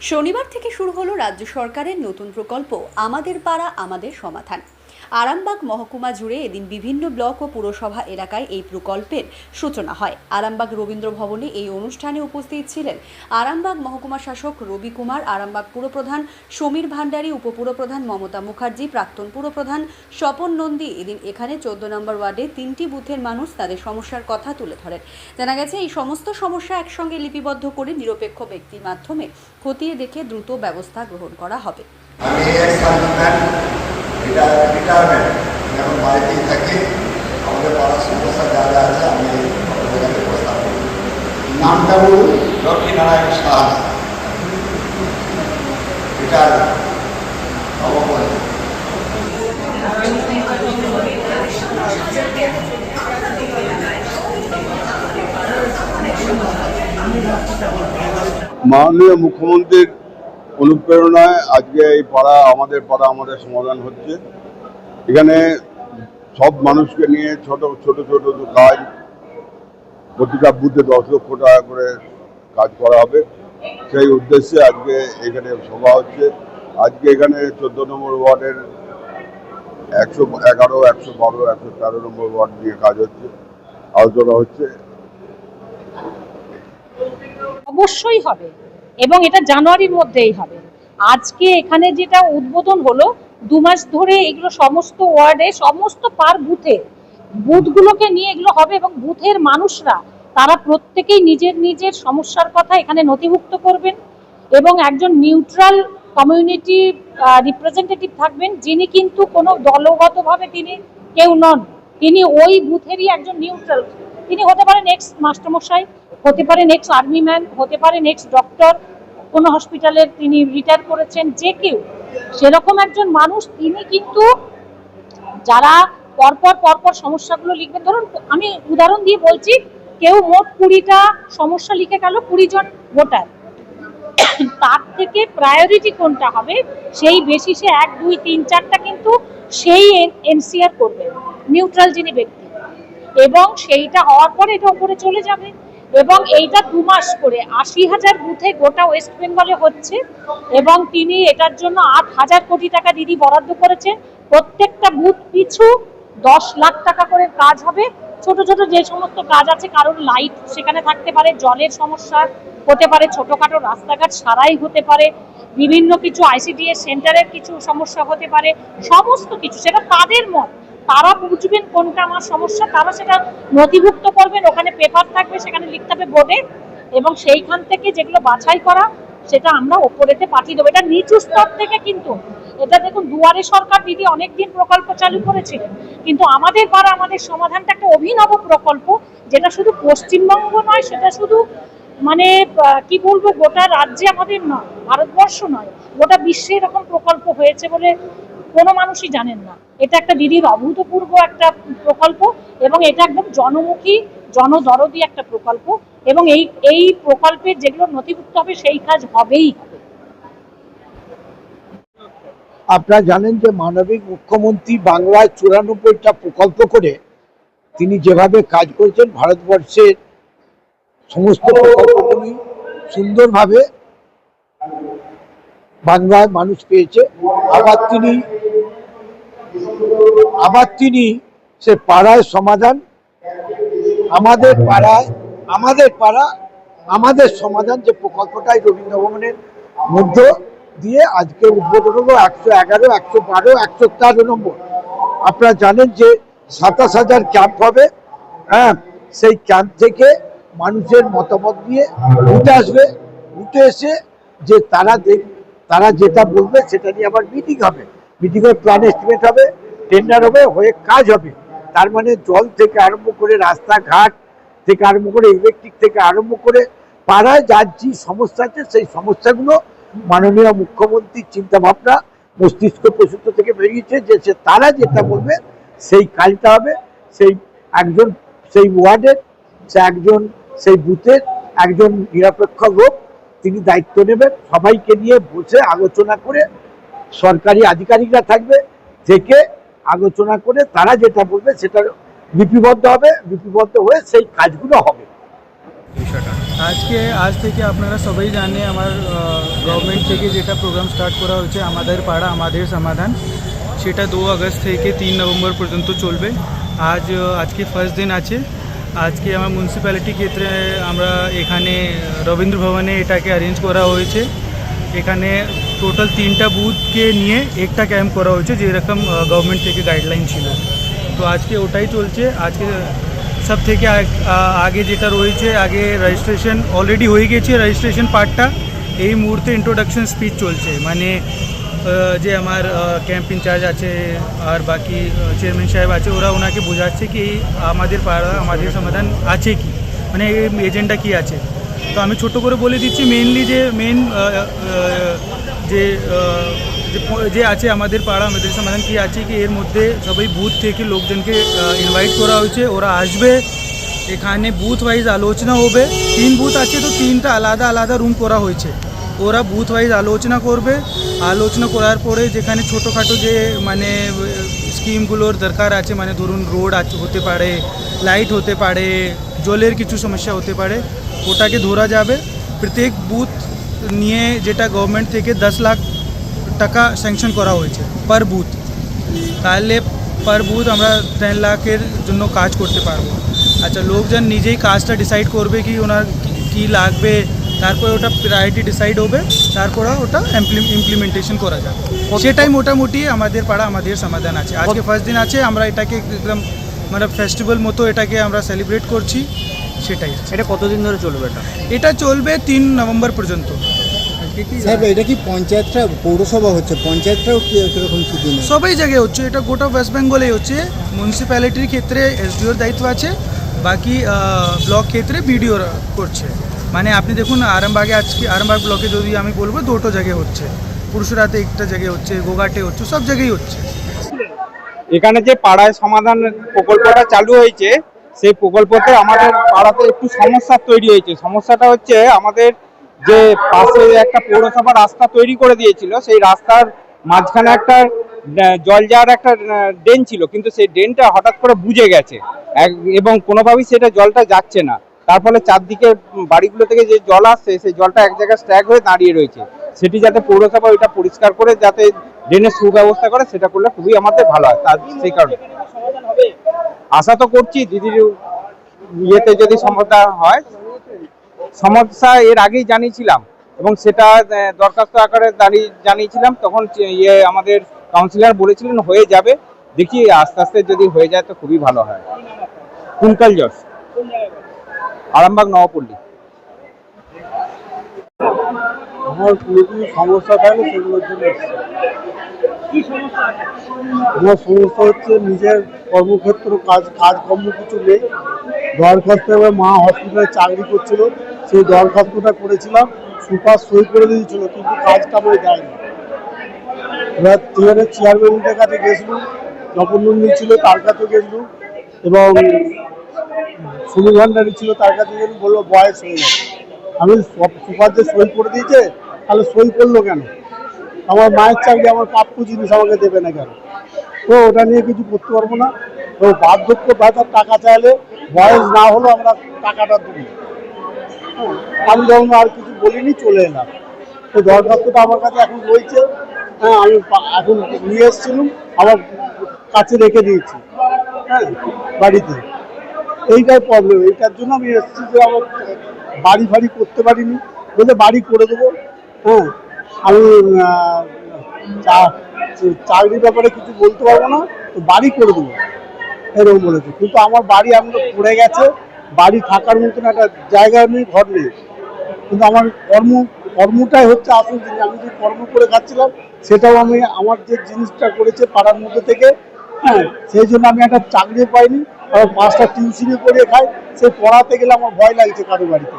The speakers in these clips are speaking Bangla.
শনিবার থেকে শুরু হলো রাজ্য সরকারের নতুন প্রকল্প আমাদের পাড়া আমাদের সমাধান। আরামবাগ মহকুমা জুড়ে এদিন বিভিন্ন ব্লক ও পুরসভা এলাকায় এই প্রকল্পের সূচনা হয়। আরামবাগ রবীন্দ্র ভবনে এই অনুষ্ঠানে উপস্থিত ছিলেন আরামবাগ মহকুমা শাসক রবি কুমার, আরামবাগ পুরপ্রধান সমীর ভান্ডারী উপপুরপ্রধান মমতা মুখার্জি, প্রাক্তন পুরপ্রধান স্বপন নন্দী। এদিন এখানে চোদ্দ নম্বর ওয়ার্ডে তিনটি বুথের মানুষ তাদের সমস্যার কথা তুলে ধরেন। জানা গেছে, এই সমস্ত সমস্যা একসঙ্গে লিপিবদ্ধ করে নিরপেক্ষ ব্যক্তির মাধ্যমে খতিয়ে দেখে দ্রুত ব্যবস্থা গ্রহণ করা হবে। রিটায়ারমেন্ট এখন বাড়িতেই থাকি আমাদের পাড়ার সমস্যা যা যা আছে, আমি আপনাদের প্রস্তাব করি। নামটা বলুন। লক্ষ্মীনারায়ণ সাহা রিটায়ার অবকরে মাননীয় মুখ্যমন্ত্রীর অনুপ্রেরণায় আজকে এই পাড়া, আমাদের পাড়া আমাদের সমাধান হচ্ছে। এখানে সব মানুষকে নিয়ে ছোট ছোট ছোট কাজ। প্রতিটা বুথে দশ লক্ষ টাকা করে কাজ করা হবে। সেই উদ্দেশ্যে আজকে এখানে সভা হচ্ছে। আজকে এখানে চোদ্দ নম্বর ওয়ার্ডের একশো এগারো, একশো বারো, একশো তেরো নম্বর ওয়ার্ড নিয়ে কাজ হচ্ছে, আলোচনা হচ্ছে। অবশ্যই হবে। এবং এটা জানুয়ারির মধ্যেই হবে। আজকে এখানে যেটা উদ্বোধন হলো, দু মাস ধরে এগুলো সমস্ত ওয়ার্ডে, সমস্ত পার বুথে, বুথগুলোকে নিয়ে এগুলো হবে এবং বুথের মানুষরা, তারা প্রত্যেকেই নিজের নিজের সমস্যার কথা এখানে নথিভুক্ত করবেন এবং একজন নিউট্রাল কমিউনিটি রিপ্রেজেন্টেটিভ থাকবেন, যিনি কিন্তু কোনো দলগতভাবে তিনি কেউ নন। তিনি ওই বুথেরই একজন নিউট্রাল। তিনি হতে পারে নেক্সট মাস্টারমশাই হতে পারে নেক্সট আর্মি ম্যান হতে পারে নেক্সট ডক্টর কোনো হসপিটালের তিনি রিটায়ার করেছেন, যে কেউ। সেরকম একজন মানুষ তিনি কিন্তু যারা পরপর পরপর সমস্যাগুলো লিখবেন, ধরুন আমি উদাহরণ দিয়ে বলছি, কেউ মোট কুড়িটা সমস্যা লিখে গেল, কুড়ি জন ভোটার। তার থেকে প্রায়োরিটি কোনটা হবে? সেই বেসিসে এক, দুই, তিন, চারটা কিন্তু সেই এনসিআর করবে নিউট্রাল যিনি ব্যক্তি। এবং সেইটা হওয়ার পরে এটা উপরে চলে যাবে। এবং এইটা দু মাস করে আশি হাজার বুথে গোটা ওয়েস্ট বেঙ্গলে হচ্ছে এবং তিনি এটার জন্য আট হাজার কোটি টাকা দিদি বরাদ্দ করেছেন। প্রত্যেকটা বুথ পিছু দশ লাখ টাকা করে কাজ হবে। ছোট ছোট যে সমস্ত কাজ আছে কারণ লাইট সেখানে থাকতে পারে, জলের সমস্যা হতে পারে, ছোটখাটো রাস্তাঘাট সারাই হতে পারে, বিভিন্ন কিছু আইসিডিএস সেন্টারের কিছু সমস্যা হতে পারে, সমস্ত কিছু। সেটা তাদের মত। তারা বুঝবেন কোনটা আমার সমস্যা, তারা সেটা নথিভুক্ত করবেন, ওখানে পেপার থাকবে, সেখানে লিখতে হবে বোর্ডে, এবং সেইখান থেকে যেগুলো বাছাই করা, সেটা আমরা ওপরেতে পাঠিয়ে দেবো। এটা নিচু স্তর থেকে কিন্তু, এটা দেখুন, দুয়ারে সরকার দিদি অনেকদিন প্রকল্প চালু করেছিলেন কিন্তু আমাদের পাড়া, আমাদের সমাধানটা একটা অভিনব প্রকল্প, যেটা শুধু পশ্চিমবঙ্গ নয়, সেটা শুধু মানে কি বলব, গোটা রাজ্যে আমাদের নয়, ভারতবর্ষ নয়, গোটা বিশ্বে এরকম প্রকল্প হয়েছে বলে কোনো মানুষই জানেন না। এটা একটা দিদির অভূতপূর্ব একটা প্রকল্প এবং এটা একদম জনমুখী জনদরদি একটা প্রকল্প এবং এই এই প্রকল্পের যেগুলো নথিভুক্ত হবে সেই কাজ হবেই হবে। আপনারা জানেন যে মানবিক মুখ্যমন্ত্রী বাংলায় চুরানব্বইটা প্রকল্প করে তিনি যেভাবে কাজ করেছেন ভারতবর্ষের সমস্ত প্রকল্পগুলি সুন্দরভাবে বাংলায় মানুষ পেয়েছে। আবার তিনি আবার তিনি সে পাড়ায় সমাধান, আমাদের পাড়ায়, আমাদের পাড়া, আমাদের সমাধান যে প্রকল্পটাই রবীন্দ্র ভবনের মধ্য দিয়ে আজকে উদ্বোধন হলো একশো এগারো, একশো বারো, একশো তেরো নম্বর। আপনারা জানেন যে সাতাশ হাজার ক্যাম্প হবে হ্যাঁ সেই ক্যাম্প থেকে মানুষের মতামত নিয়ে উঠে আসবে, উঠে এসে যে তারা দেখ, তারা যেটা বলবে সেটা নিয়ে আবার মিটিং হবে। মিটিংয়ের প্ল্যান এস্টিমেট হবে টেন্ডার হবে, হয়ে কাজ হবে। তার মানে জল থেকে আরম্ভ করে রাস্তাঘাট থেকে আরম্ভ করে ইলেকট্রিক থেকে আরম্ভ করে পাড়ায় যার যে সমস্যা আছে, সেই সমস্যাগুলো মাননীয় মুখ্যমন্ত্রীর চিন্তা ভাবনা মস্তিষ্ক প্রসূত থেকে বেরিয়েছে যে সে তারা যেটা বলবে, সেই কাজটা হবে। সেই একজন, সেই ওয়ার্ডের, সে একজন, সেই বুথের একজন নিরপেক্ষ লোক, তিনি দায়িত্ব নেবেন। সবাইকে নিয়ে বসে আলোচনা করে সরকারি আধিকারিকরা থাকবে, থেকে আলোচনা করে তারা যেটা বলবে সেটা লিপিবদ্ধ হবে লিপিবদ্ধ হয়ে সেই কাজগুলো হবে। বিষয়টা। আজকে আজ থেকে আপনারা সবাই জানে আমার গভর্নমেন্ট থেকে যেটা প্রোগ্রাম স্টার্ট করা হয়েছে আমাদের পাড়া আমাদের সমাধান সেটা দু আগস্ট থেকে তিন নভেম্বর পর্যন্ত চলবে। আজ আজকে ফার্স্ট দিন আছে। আজকে আমার মিউনিসিপ্যালিটি ক্ষেত্রে আমরা এখানে রবীন্দ্র ভবনে এটাকে অ্যারেঞ্জ করা হয়েছে। এখানে টোটাল তিনটা বুথকে নিয়ে একটা ক্যাম্প করা হয়েছে, যেরকম গভর্নমেন্ট থেকে গাইডলাইন ছিল। তো আজকে ওটাই চলছে। আজকে সব থেকে আগে যেটা রয়েছে, আগে রেজিস্ট্রেশন অলরেডি হয়ে গেছে রেজিস্ট্রেশন পার্টটা এই মুহূর্তে ইন্ট্রোডাকশন স্পিচ চলছে। মানে যে আমার ক্যাম্প ইনচার্জ আছে, আর বাকি চেয়ারম্যান সাহেব আছে, ওরা ওনাকে বোঝাচ্ছে কি আমাদের পাড়া, আমাদের সমাধান আছে কি? মানে এই এজেন্ডা কি আছে? তো আমি ছোট করে বলে দিচ্ছি মেনলি যে মেন যে যে আছে আমাদের পাড়া আমাদের সমাধান কি আছে কি এর মধ্যে সবাই বুথ থেকে লোকজনকে ইনভাইট করা হয়েছে। ওরা আসবে। এখানে বুথ ওয়াইজ আলোচনা হবে। তিন বুথ আছে তো তিনটা আলাদা আলাদা রুম করা হয়েছে। ওরা বুথ ওয়াইজ আলোচনা করবে। আলোচনা করার পরে যেখানে ছোটোখাটো যে মানে স্কিমগুলোর দরকার আছে মানে ধরুন রোড আছে, হতে পারে লাইট হতে পারে, জলের কিছু সমস্যা হতে পারে, ওটাকে ধরা যাবে। প্রত্যেক বুথ নিয়ে যেটা গভর্নমেন্ট থেকে দশ লাখ টাকা স্যাংশন করা হয়েছে পার বুথ তাহলে পার বুথ আমরা টেন লাখের জন্য কাজ করতে পারব। আচ্ছা লোকজন নিজেই কাজটা ডিসাইড করবে কি ওনার কি- লাগবে তারপরে ওটা প্রায়োরিটি ডিসাইড হবে তারপরে ওটা ইমপ্লিমেন্টেশন করা যাবে। সেটাই মোটামুটি আমাদের পাড়া আমাদের সমাধান আছে। আজকে ফার্স্ট দিন আছে আমরা এটাকে একদম মানে ফেস্টিভ্যাল মতো এটাকে আমরা সেলিব্রেট করছি। সেটাই। এটা কতদিন ধরে চলবে এটা? এটা চলবে তিন নভেম্বর পর্যন্ত। এটা কি পঞ্চায়েতটা পৌরসভা হচ্ছে? পঞ্চায়েতটাও কি কীরকম কি দিন সবাই জায়গায় হচ্ছে। এটা গোটা ওয়েস্ট বেঙ্গলেই হচ্ছে। মিউনিসিপ্যালিটির ক্ষেত্রে এসডিওর দায়িত্ব আছে। বাকি ব্লক ক্ষেত্রে বিডিও করছে। মানে আপনি দেখুন আরামবাগে আজকে আরামবাগ ব্লকে যদি আমি বলব দুটো জায়গায় হচ্ছে। পুরুষরাতে একটা জায়গায় হচ্ছে গোঘাটে হচ্ছে সব জায়গায় হচ্ছে। এখানে যে পাড়ায় সমাধান প্রকল্পটা চালু হয়েছে সেই প্রকল্পতে আমাদের পাড়াতে একটু সমস্যা তৈরি হয়েছে। সমস্যাটা হচ্ছে আমাদের যে পাশে একটা পৌরসভা রাস্তা তৈরি করে দিয়েছিল, সেই রাস্তার মাঝখানে একটা জল যাওয়ার একটা ড্রেন ছিল, কিন্তু সেই ড্রেনটা হঠাৎ করে বুঝে গেছে। এবং কোনোভাবেই সেটা জলটা যাচ্ছে না। তার ফলে চারদিকে বাড়িগুলো থেকে যে জল আসছে, সেই জলটা এক জায়গায় স্ট্যাক হয়ে দাঁড়িয়ে রয়েছে। সেটি যাতে পৌরসভা ওইটা পরিষ্কার করে, যাতে ড্রেনের সুব্যবস্থা করে, সেটা করলে খুবই আমাদের ভালো হয়। তার সেই কারণে। আশা তো করছি দিদির ইয়েতে যদি সমস্যা হয়, সমস্যা এর আগেই জানিয়েছিলাম এবং সেটা দরখাস্ত আকারে দাঁড়িয়ে জানিয়েছিলাম, তখন ইয়ে আমাদের কাউন্সিলর বলেছিলেন হয়ে যাবে। দেখি আস্তে আস্তে যদি হয়ে যায় তো খুবই ভালো হয়। কুঙ্কাল যশ আরামবাগ নবপল্লী। আমার পুরোপুরি সমস্যা থাকলে সেগুলোর জন্য। আমার সমস্যা হচ্ছে নিজের কর্মক্ষেত্র, কাজ, কাজকর্ম কিছু নেই। দরখাস্ত এবার মা হসপিটালে চাকরি করছিল। সেই দরখাস্তটা করেছিলাম। সুপার সই করে দিয়েছিল, কিন্তু কাজটা আমায় দেয়নি। এবার চেয়ারের চেয়ারম্যানদের কাছে গেছিলাম। তপন নন্দী ছিল তার কাছে গেছিলাম। এবং সুনীল ভান্ডারি ছিল তার কাছে গেলাম বলল, বয়স হয়ে গেছে। আমি সুপার যে সই করে দিয়েছে, তাহলে সই করল কেন? আমার মায়ের চাকরি আমার প্রাপ্য জিনিস আমাকে দেবে না কেন? তো ওটা নিয়ে কিছু করতে পারব না। তো বার্ধক্য ভাতার টাকা চাইলে বয়স না হলেও আমরা টাকাটা হ্যাঁ, আমি যখন আর কিছু বলিনি চলে এলাম। তো দরখাস্তটা আমার কাছে এখন রয়েছে। হ্যাঁ আমি এখন নিয়ে এসেছিলাম। আমার কাছে রেখে দিয়েছি। হ্যাঁ বাড়িতে। এইটাই প্রবলেম এইটার জন্য আমি এসেছি যে আমার বাড়ি ফাড়ি করতে পারিনি। বলে বাড়ি করে দেবো। হ্যাঁ আমি চাকরির ব্যাপারে কিছু বলতে পারব না, তো বাড়ি করে দেবো। এরকম বলেছে। কিন্তু আমার বাড়ি তো পড়ে গেছে, বাড়ি থাকার মতন একটা জায়গা নেই, ঘর নেই। কিন্তু আমার কর্ম, কর্মটাই হচ্ছে আসল জিনিস। আমি যে কর্ম করে খাচ্ছিলাম, সেটাও আমি, আমার যে জিনিসটা করেছে পাড়ার মধ্যে থেকে হ্যাঁ সেই জন্য আমি একটা চাকরি পাইনি। আবার পাঁচটা টিউশনি করে খাই, সে পড়াতে গেলে আমার ভয় লাগছে কারও বাড়িতে।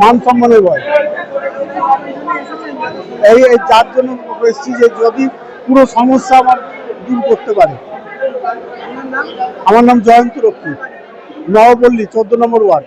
মান সম্মানের এই এই যার জন্য এসেছি যে যদি পুরো সমস্যা আমার দূর করতে পারে। আমার নাম জয়ন্ত রক্ষী নবপল্লী চোদ্দ নম্বর ওয়ার্ড।